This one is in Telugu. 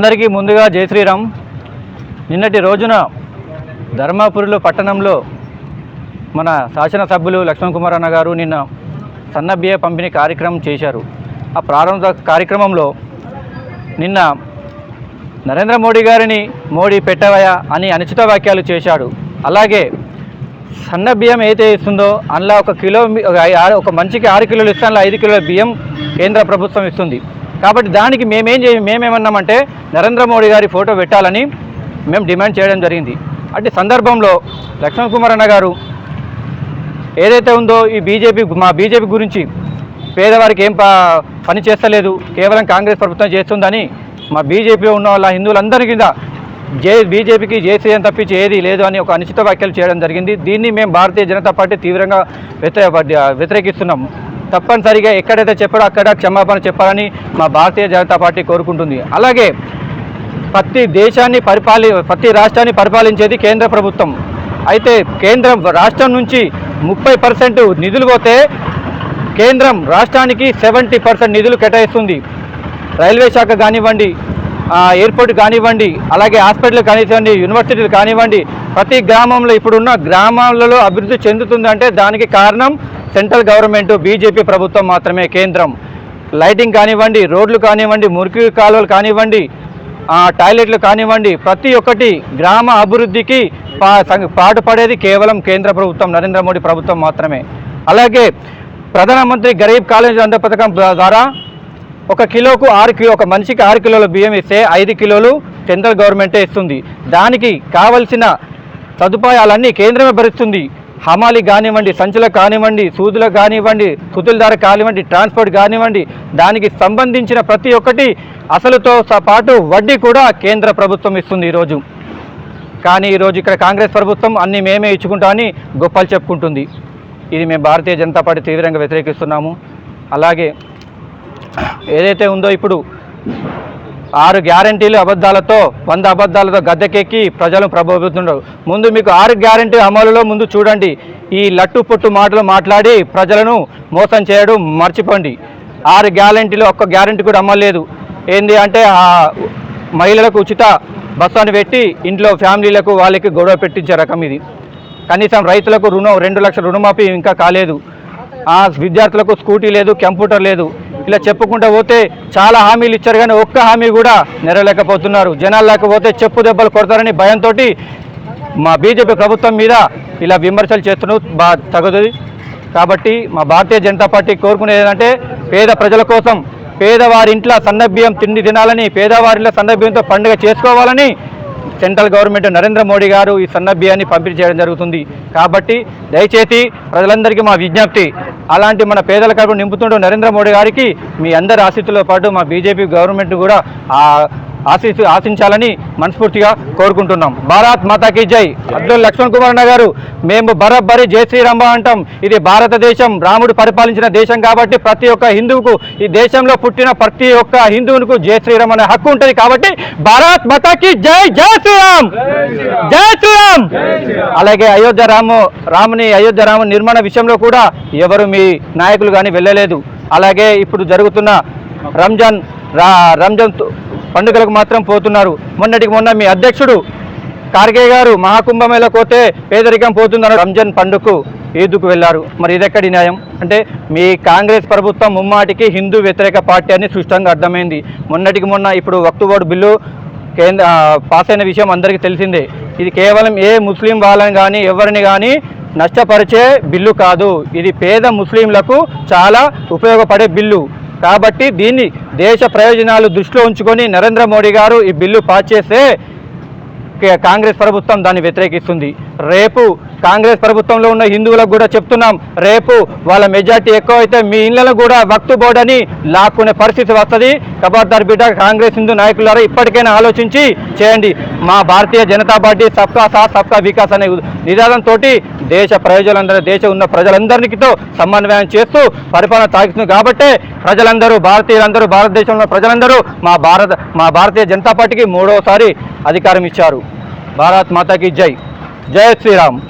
అందరికీ ముందుగా జై శ్రీరామ్. నిన్నటి రోజున ధర్మాపురిలో పట్టణంలో మన శాసనసభ్యులు లక్ష్మణ్ కుమార్ అన్న గారు నిన్న సన్న బియ్య పంపిణీ కార్యక్రమం చేశారు. ఆ ప్రారంభ కార్యక్రమంలో నిన్న నరేంద్ర మోడీ గారిని మోడీ పెట్టవయా అని అనుచిత వ్యాఖ్యలు చేశాడు. అలాగే సన్న బియ్యం ఏదైతే ఇస్తుందో అందులో ఒక కిలో ఒక ఆరు- ఒక మనిషికి ఆరు కిలోలు ఇస్తే అందులో ఐదు కిలోల బియ్యం కేంద్ర ప్రభుత్వం ఇస్తుంది. కాబట్టి దానికి మేమేం చే మేమేమన్నామంటే నరేంద్ర మోడీ గారి ఫోటో పెట్టాలని మేము డిమాండ్ చేయడం జరిగింది. అటు సందర్భంలో లక్ష్మణ్ కుమార్ అన్న గారు ఏదైతే ఉందో ఈ బీజేపీ మా బీజేపీ గురించి పేదవారికి ఏం పని చేస్తలేదు కేవలం కాంగ్రెస్ ప్రభుత్వం చేస్తుందని మా బీజేపీలో ఉన్న వాళ్ళ హిందువులందరి కింద జే బీజేపీకి జేసీఎం తప్పించి ఏది లేదు అని ఒక అనిశ్చిత వ్యాఖ్యలు చేయడం జరిగింది. దీన్ని మేము భారతీయ జనతా పార్టీ తీవ్రంగా వ్యతిరేక వ్యతిరేకిస్తున్నాము. తప్పనిసరిగా ఎక్కడైతే చెప్పారో అక్కడ క్షమాపణ చెప్పాలని మా భారతీయ జనతా పార్టీ కోరుకుంటుంది. అలాగే ప్రతి దేశాన్ని పరిపాలి ప్రతి రాష్ట్రాన్ని పరిపాలించేది కేంద్ర ప్రభుత్వం. అయితే కేంద్రం రాష్ట్రం నుంచి ముప్పై పర్సెంట్ నిధులు పోతే కేంద్రం రాష్ట్రానికి సెవెంటీ పర్సెంట్ నిధులు కేటాయిస్తుంది. రైల్వే శాఖ కానివ్వండి ఎయిర్పోర్ట్ కానివ్వండి అలాగే హాస్పిటల్ కానివ్వండి యూనివర్సిటీలు కానివ్వండి ప్రతి గ్రామంలో ఇప్పుడున్న గ్రామాలలో అభివృద్ధి చెందుతుందంటే దానికి కారణం సెంట్రల్ గవర్నమెంట్ బీజేపీ ప్రభుత్వం మాత్రమే కేంద్రం. లైటింగ్ కానివ్వండి రోడ్లు కానివ్వండి మురికి కాలువలు కానివ్వండి టాయిలెట్లు కానివ్వండి ప్రతి ఒక్కటి గ్రామ అభివృద్ధికి పా పాటుపడేది కేవలం కేంద్ర ప్రభుత్వం నరేంద్ర మోడీ ప్రభుత్వం మాత్రమే. అలాగే ప్రధానమంత్రి గరీబ్ కాలేజ్ అంద పథకం ద్వారా ఒక కిలోకు ఆరు కిలో ఒక మనిషికి ఆరు కిలోల బియ్యం ఇస్తే ఐదు కిలోలు సెంట్రల్ గవర్నమెంటే ఇస్తుంది. దానికి కావలసిన సదుపాయాలన్నీ కేంద్రమే భరిస్తుంది. హమాలి కానివ్వండి సంచులకు కానివ్వండి సూదులకు కానివ్వండి సుతుల ధర కానివ్వండి ట్రాన్స్పోర్ట్ కానివ్వండి దానికి సంబంధించిన ప్రతి ఒక్కటి అసలుతో పాటు వడ్డీ కూడా కేంద్ర ప్రభుత్వం ఇస్తుంది ఈరోజు. కానీ ఈరోజు ఇక్కడ కాంగ్రెస్ ప్రభుత్వం అన్ని మేమే ఇచ్చుకుంటామని గొప్పలు చెప్పుకుంటుంది. ఇది మేము భారతీయ జనతా పార్టీ తీవ్రంగా వ్యతిరేకిస్తున్నాము. అలాగే ఏదైతే ఉందో ఇప్పుడు ఆరు గ్యారంటీలు అబద్ధాలతో వంద అబద్ధాలతో గద్దెకెక్కి ప్రజలు ప్రభావితున్నారు ముందు మీకు ఆరు గ్యారంటీ అమలులో ముందు చూడండి. ఈ లట్టు పొట్టు మాటలు మాట్లాడి ప్రజలను మోసం చేయడం మర్చిపోండి. ఆరు గ్యారంటీలు ఒక్క గ్యారంటీ కూడా అమ్మలేదు ఏంది అంటే ఆ మహిళలకు ఉచిత బస్సు పెట్టి ఇంట్లో ఫ్యామిలీలకు వాళ్ళకి గొడవ పెట్టించే రకం ఇది. కనీసం రైతులకు రుణం రెండు లక్షల రుణమాఫీ ఇంకా కాలేదు. ఆ విద్యార్థులకు స్కూటీ లేదు కంప్యూటర్ లేదు. ఇలా చెప్పుకుంటూ పోతే చాలా హామీలు ఇచ్చారు కానీ ఒక్క హామీ కూడా నెరవేరలేకపోతున్నారు. జనాలు లేకపోతే చెప్పు దెబ్బలు కొడతారని భయంతో మా బీజేపీ ప్రభుత్వం మీద ఇలా విమర్శలు చేస్తున్నారు. బా తగదు కాబట్టి మా భారతీయ జనతా పార్టీ కోరుకునేది ఏంటంటే పేద ప్రజల కోసం పేదవారి ఇంట్లో సన్నబియ్యం తిండి తినాలని పేదవారిలో సన్నబియ్యంతో పండుగ చేసుకోవాలని సెంట్రల్ గవర్నమెంట్ నరేంద్ర మోడీ గారు ఈ సన్న బియ్యాన్ని పంపిణీ చేయడం జరుగుతుంది. కాబట్టి దయచేసి ప్రజలందరికీ మా విజ్ఞప్తి అలాంటి మన పేదల కడుపు నింపుతుంటూ నరేంద్ర మోడీ గారికి మీ అందరి ఆశీస్సులతో పాటు మా బీజేపీ గవర్నమెంట్ కూడా ఆ ఆశించాలని మనస్ఫూర్తిగా కోరుకుంటున్నాం. భారత్ మాతాకి జై. అబ్దుల్ లక్ష్మణ్ కుమార్ అన్న గారు మేము బరబ్బరి జై శ్రీరామ అంటాం. ఇది భారతదేశం రాముడు పరిపాలించిన దేశం కాబట్టి ప్రతి ఒక్క హిందువుకు ఈ దేశంలో పుట్టిన ప్రతి ఒక్క హిందువునికి జై శ్రీరామ్ అనే హక్కు ఉంటుంది కాబట్టి భారత్ మాతాకి జై జై శ్రీరామ్! జై శ్రీరామ్! అలాగే అయోధ్య రాము రాముని అయోధ్య రాము నిర్మాణ విషయంలో కూడా ఎవరు మీ నాయకులు కానీ వెళ్ళలేదు. అలాగే ఇప్పుడు జరుగుతున్న రంజాన్ రా రంజాన్ పండుగలకు మాత్రం పోతున్నారు. మొన్నటికి మొన్న మీ అధ్యక్షుడు కార్గే గారు మహాకుంభమేళ పోతే పేదరికం పోతుందని రంజాన్ పండుగకు ఈదుకు వెళ్ళారు. మరి ఇదెక్కడి న్యాయం? అంటే మీ కాంగ్రెస్ ప్రభుత్వం ముమ్మాటికి హిందూ వ్యతిరేక పార్టీ అని స్పష్టంగా అర్థమైంది. మొన్నటికి మొన్న ఇప్పుడు వక్తుబోర్డు బిల్లు కేంద్ర పాస్ అయిన విషయం అందరికీ తెలిసిందే. ఇది కేవలం ఏ ముస్లిం వాళ్ళని కానీ ఎవరిని కానీ నష్టపరిచే బిల్లు కాదు. ఇది పేద ముస్లింలకు చాలా ఉపయోగపడే బిల్లు. కాబట్టి దీన్ని దేశ ప్రయోజనాలు దృష్టిలో ఉంచుకొని నరేంద్ర మోడీ గారు ఈ బిల్లు పాస్ చేస్తే కాంగ్రెస్ ప్రభుత్వం దాన్ని వ్యతిరేకిస్తుంది. రేపు కాంగ్రెస్ ప్రభుత్వంలో ఉన్న హిందువులకు కూడా చెప్తున్నాం. రేపు వాళ్ళ మెజార్టీ ఎక్కువ అయితే మీ ఇళ్ళలో కూడా వక్తు బోర్డు అని లాక్కునే పరిస్థితి వస్తుంది. కబార్దార్ బిడ్డ కాంగ్రెస్ హిందూ నాయకులారా ఇప్పటికైనా ఆలోచించి చేయండి. మా భారతీయ జనతా పార్టీ సబ్కా సాత్ సబ్కా వికాస్ అనే నిదానంతో దేశ ప్రయోజనందరూ దేశం ఉన్న ప్రజలందరికీతో సమన్వయం చేస్తూ పరిపాలన సాగిస్తుంది. కాబట్టే ప్రజలందరూ భారతీయులందరూ భారతదేశంలో ప్రజలందరూ మా భారత మా భారతీయ జనతా పార్టీకి మూడవసారి అధికారం ఇచ్చారు. భారత్ మాతాకి జై. జయ శ్రీరామ్.